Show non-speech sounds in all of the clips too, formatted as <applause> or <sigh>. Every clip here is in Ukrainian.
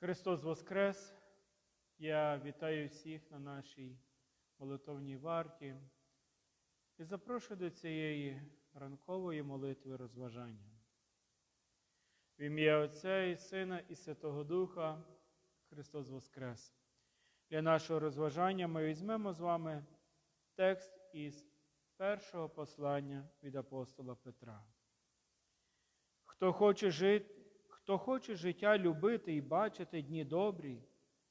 Христос Воскрес! Я вітаю всіх на нашій молитовній варті і запрошую до цієї ранкової молитви розважання. В ім'я Отця і Сина і Святого Духа Христос Воскрес! Для нашого розважання ми візьмемо з вами текст із першого послання від апостола Петра. Хто хоче жити, хто хоче життя любити і бачити дні добрі,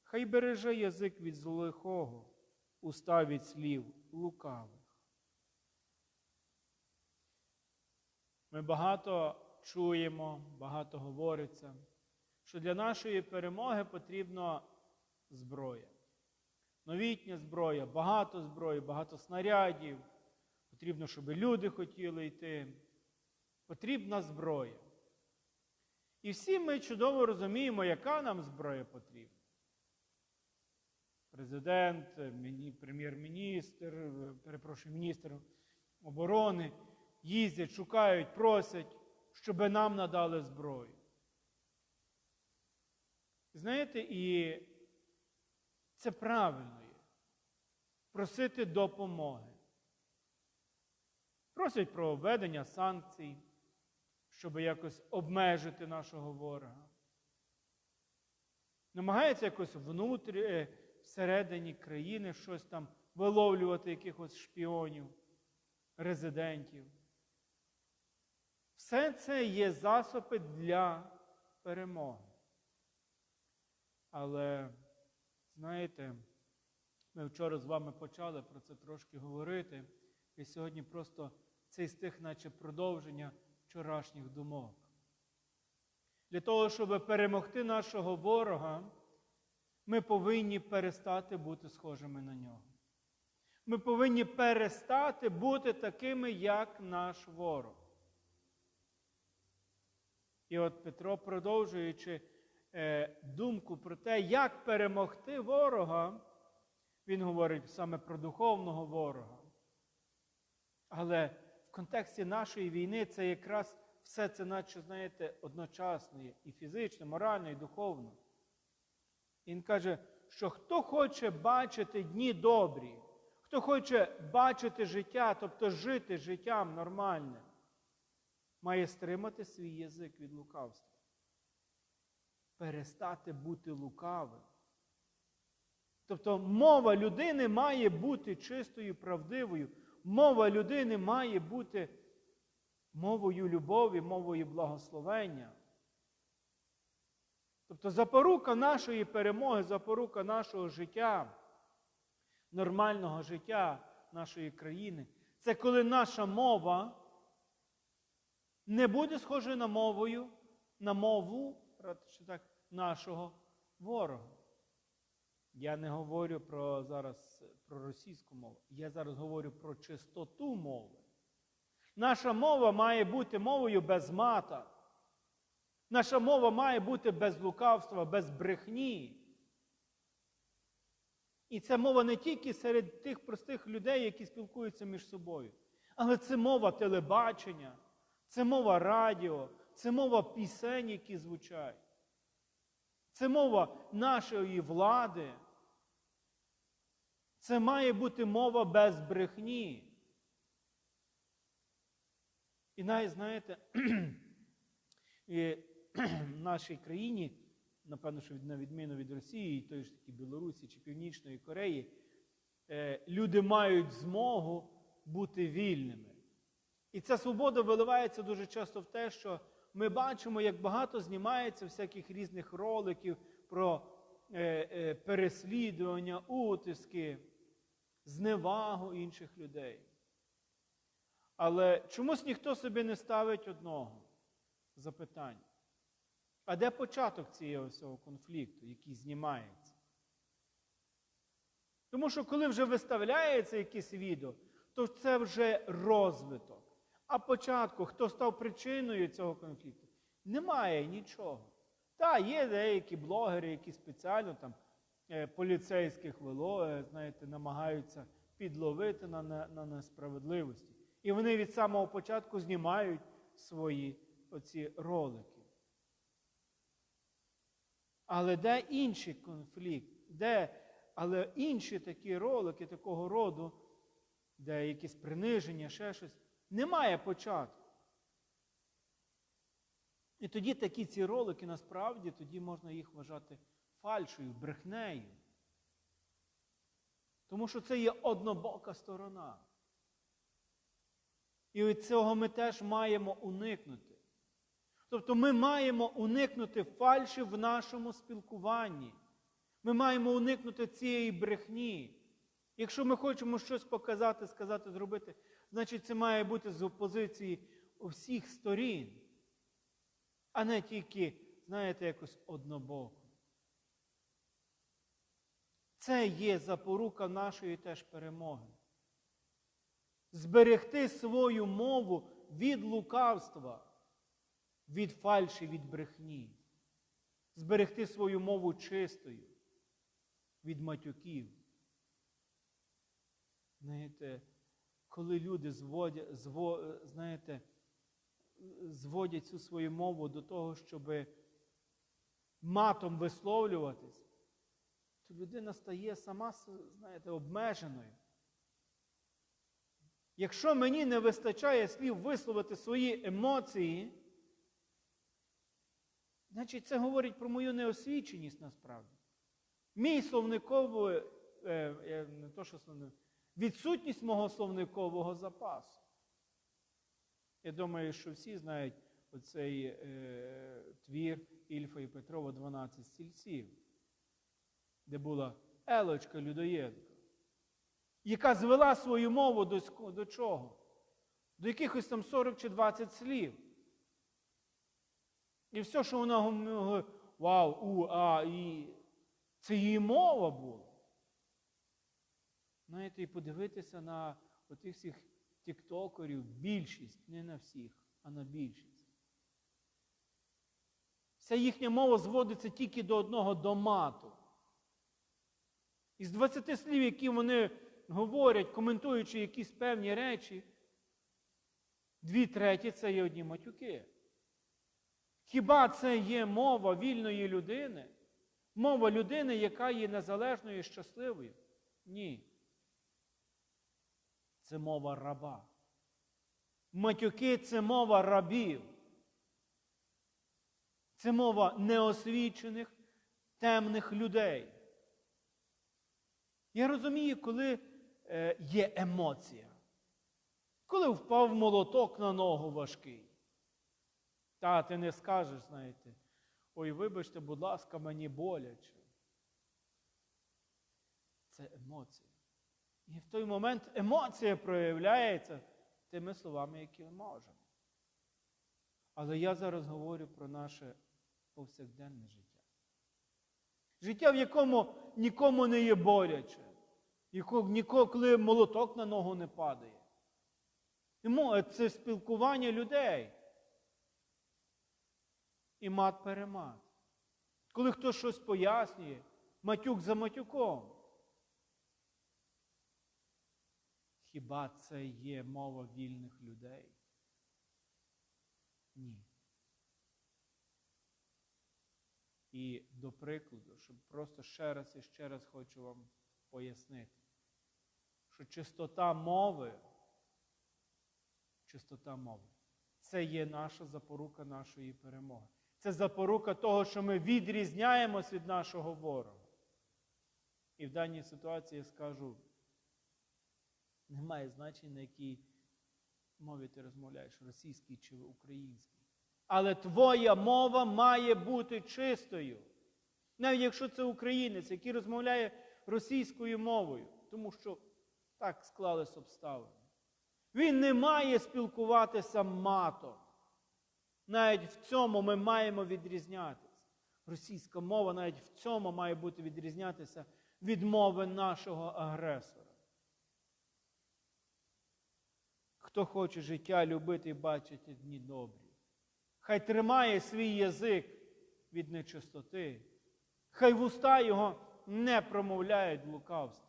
хай береже язик від злихого, уста від слів лукавих. Ми багато чуємо, багато говориться, що для нашої перемоги потрібна зброя. Новітня зброя, багато зброї, багато снарядів. Потрібно, щоб люди хотіли йти. Потрібна зброя. І всі ми чудово розуміємо, яка нам зброя потрібна. Президент, прем'єр-міністр, перепрошую, міністр оборони їздять, шукають, просять, щоб нам надали зброю. Знаєте, і це правильно є. Просити допомоги. Просять про введення санкцій, щоб якось обмежити нашого ворога. Намагається якось внутрі, е, всередині країни щось там виловлювати якихось шпіонів, резидентів. Все це є засоби для перемоги. Але, знаєте, ми вчора з вами почали про це трошки говорити, і сьогодні просто цей стих, наче продовження вчорашніх думок. Для того, щоб перемогти нашого ворога, ми повинні перестати бути схожими на нього. Ми повинні перестати бути такими, як наш ворог. І от Петро, продовжуючи е, думку про те, як перемогти ворога, він говорить саме про духовного ворога. Але контексті нашої війни це якраз все це, наче, знаєте, одночасно є і фізично, морально, і духовно. Він каже, що хто хоче бачити дні добрі, хто хоче бачити життя, тобто жити життям нормальним, має стримати свій язик від лукавства. Перестати бути лукавим. Тобто мова людини має бути чистою, правдивою. Мова людини має бути мовою любові, мовою благословення. Тобто запорука нашої перемоги, запорука нашого життя, нормального життя нашої країни, це коли наша мова не буде схожою на мовою, на мову так, нашого ворога. Я не говорю про зараз про російську мову. Я зараз говорю про чистоту мови. Наша мова має бути мовою без мата. Наша мова має бути без лукавства, без брехні. І це мова не тільки серед тих простих людей, які спілкуються між собою, але це мова телебачення, це мова радіо, це мова пісень, які звучать. Це мова нашої влади. Це має бути мова без брехні. І навіть, знаєте, <clears throat> і в нашій країні, напевно, що на відміну від Росії, той ж таки Білорусі чи Північної Кореї, е, люди мають змогу бути вільними. І ця свобода виливається дуже часто в те, що ми бачимо, як багато знімається всяких різних роликів про е, е, переслідування, утиски, зневагу інших людей. Але чомусь ніхто собі не ставить одного запитання. А де початок цього конфлікту, який знімається? Тому що коли вже виставляється якесь відео, то це вже розвиток. А початку, хто став причиною цього конфлікту, немає нічого. Та, є деякі блогери, які спеціально там поліцейських вело, е, знаєте, намагаються підловити на, на, на несправедливості. І вони від самого початку знімають свої оці ролики. Але де інший конфлікт? Де, але інші такі ролики такого роду, де якесь приниження, ще щось, немає початку. І тоді такі ці ролики насправді тоді можна їх вважати фальшою, брехнею. Тому що це є однобока сторона. І від цього ми теж маємо уникнути. Тобто ми маємо уникнути фальші в нашому спілкуванні. Ми маємо уникнути цієї брехні. Якщо ми хочемо щось показати, сказати, зробити, значить це має бути з опозиції всіх сторін, а не тільки, знаєте, якось однобоко. Це є запорука нашої теж перемоги. Зберегти свою мову від лукавства, від фальші, від брехні. Зберегти свою мову чистою від матюків. Знаєте, коли люди зводять, зво, знаєте, зводять цю свою мову до того, щоб матом висловлюватись, то людина стає сама, знаєте, обмеженою. Якщо мені не вистачає слів висловити свої емоції, значить це говорить про мою неосвіченість насправді. Мій словниковий, е, е, не то, що словник, відсутність мого словникового запасу. Я думаю, що всі знають оцей е, твір Ільфа і Петрова 12 стільців, де була Елочка Людоєдка, яка звела свою мову до, до чого? До якихось там 40 чи 20 слів. І все, що вона говорила, вау, у, а, і це її мова була. Знаєте, і подивитися на отих всіх тіктокерів, більшість, не на всіх, а на більшість. Вся їхня мова зводиться тільки до одного до мату. Із 20 слів, які вони говорять, коментуючи якісь певні речі, дві треті це є одні матюки. Хіба це є мова вільної людини? Мова людини, яка є незалежною і щасливою? Ні. Це мова раба. Матюки це мова рабів. Це мова неосвічених, темних людей. Я розумію, коли е, є емоція. Коли впав молоток на ногу важкий. Та ти не скажеш, знаєте, ой, вибачте, будь ласка, мені боляче. Це емоція. І в той момент емоція проявляється тими словами, які ми можемо. Але я зараз говорю про наше повсякденне життя. Життя, в якому нікому не є боляче, яко- ніколи коли молоток на ногу не падає. Це спілкування людей. І мат перемат. Коли хтось щось пояснює, матюк за матюком. Хіба це є мова вільних людей? Ні. І до прикладу, щоб просто ще раз і ще раз хочу вам пояснити, що чистота мови, чистота мови, це є наша запорука нашої перемоги. Це запорука того, що ми відрізняємось від нашого ворога. І в даній ситуації я скажу, немає значення, на якій мові ти розмовляєш, російській чи українській. Але твоя мова має бути чистою. Навіть якщо це українець, який розмовляє російською мовою, тому що так склались обставини. Він не має спілкуватися матом. Навіть в цьому ми маємо відрізнятися. Російська мова навіть в цьому має бути відрізнятися від мови нашого агресора. Хто хоче життя любити і бачити дні добрі, хай тримає свій язик від нечистоти, хай вуста його не промовляють лукавства.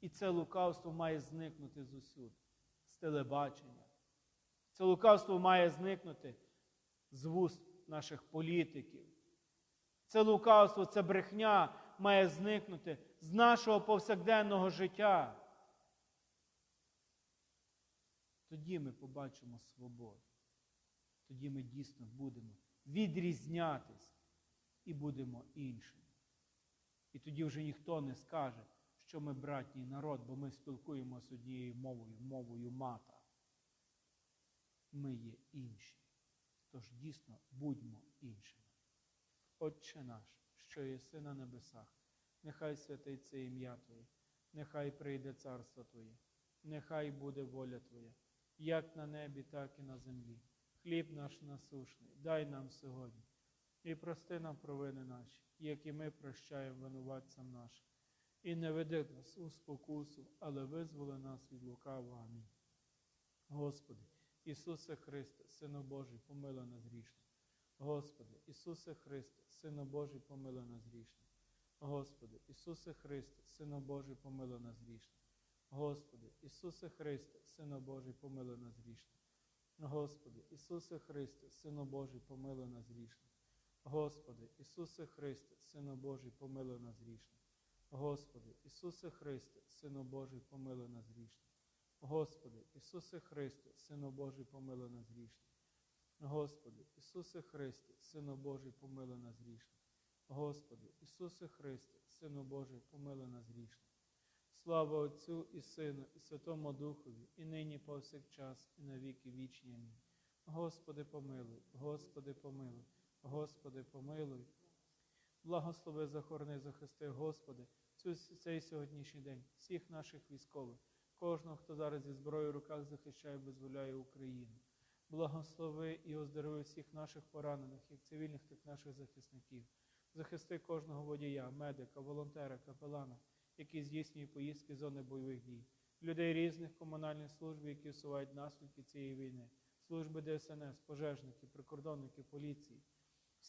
І це лукавство має зникнути з усюди, з телебачення. Це лукавство має зникнути з вуст наших політиків, Це лукавство, це брехня має зникнути з нашого повсякденного життя. Тоді ми побачимо свободу. Тоді ми дійсно будемо відрізнятись і будемо іншими. І тоді вже ніхто не скаже, що ми братній народ, бо ми спілкуємося однією мовою, мовою мата. Ми є інші. Тож дійсно будьмо іншими. Отче наш, що єси на небесах, нехай святиться ім'я Твоє, нехай прийде царство Твоє, нехай буде воля Твоя, як на небі, так і на землі. Хліб наш насушний, дай нам сьогодні. І прости нам провини наші, як і ми прощаємо винуватцям нашим. І не веди нас у спокусу, але визволи нас від лукавого. Амінь. Господи, Ісусе Христе, Сину Божий, помилуй нас грішних. Господи, Ісусе Христе, Сину Божий, помилуй нас грішних. Господи, Ісусе Христе, Сину Божий, помилуй нас грішних. Господи, Ісусе Христе, Сину Божий, помилуй нас грішних. Господи, Ісусе Христе, Сину Божий, помилуй нас грішних. Господи, Ісусе Христе, Сину Божий, помилуй нас грішних. Господи, Ісусе Христе, Сину Божий, помилуй нас грішних. Господи, Ісусе Христе, Сину Божий, помилуй нас грішних. Господи, Ісусе Христе, Сину Божий, помилуй нас грішних. Господи, Ісусе Христе, Сину Божий, помилуй нас грішних. Слава Отцю і Сину, і Святому Духові, і нині повсякчас, і на віки вічні. Амінь. Господи, помилуй, Господи, помилуй, Господи, помилуй. Благослови, захорони, захисти, Господи, цей сьогоднішній день, всіх наших військових, кожного, хто зараз зі зброєю в руках захищає, визволяє Україну. Благослови і оздорови всіх наших поранених, як цивільних, так і наших захисників. Захисти кожного водія, медика, волонтера, капелана, які здійснює поїздки зони бойових дій, людей різних комунальних служб, які усувають наслідки цієї війни, служби ДСНС, пожежники, прикордонники, поліції,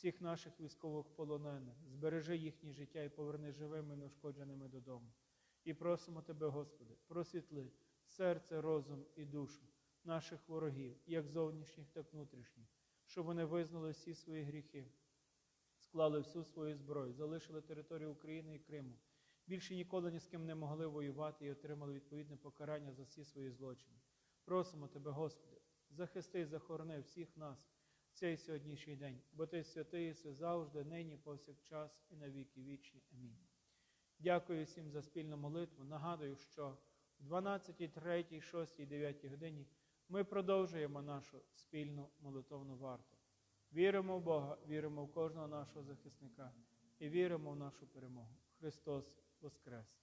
всіх наших військових полонених, збережи їхнє життя і поверни живими неушкодженими додому. І просимо Тебе, Господи, просвітли серце, розум і душу наших ворогів, як зовнішніх, так внутрішніх, щоб вони визнали всі свої гріхи, склали всю свою зброю, залишили територію України і Криму. Більше ніколи ні з ким не могли воювати і отримали відповідне покарання за всі свої злочини. Просимо Тебе, Господи, захисти і захорони всіх нас цей сьогоднішній день, бо Ти святий єси завжди, нині, повсякчас і на віки вічні. Амінь. Дякую всім за спільну молитву. Нагадую, що в 12, 3, 6, 9 годині ми продовжуємо нашу спільну молитовну варту. Віримо в Бога, віримо в кожного нашого захисника і віримо в нашу перемогу. Христос Воскрес!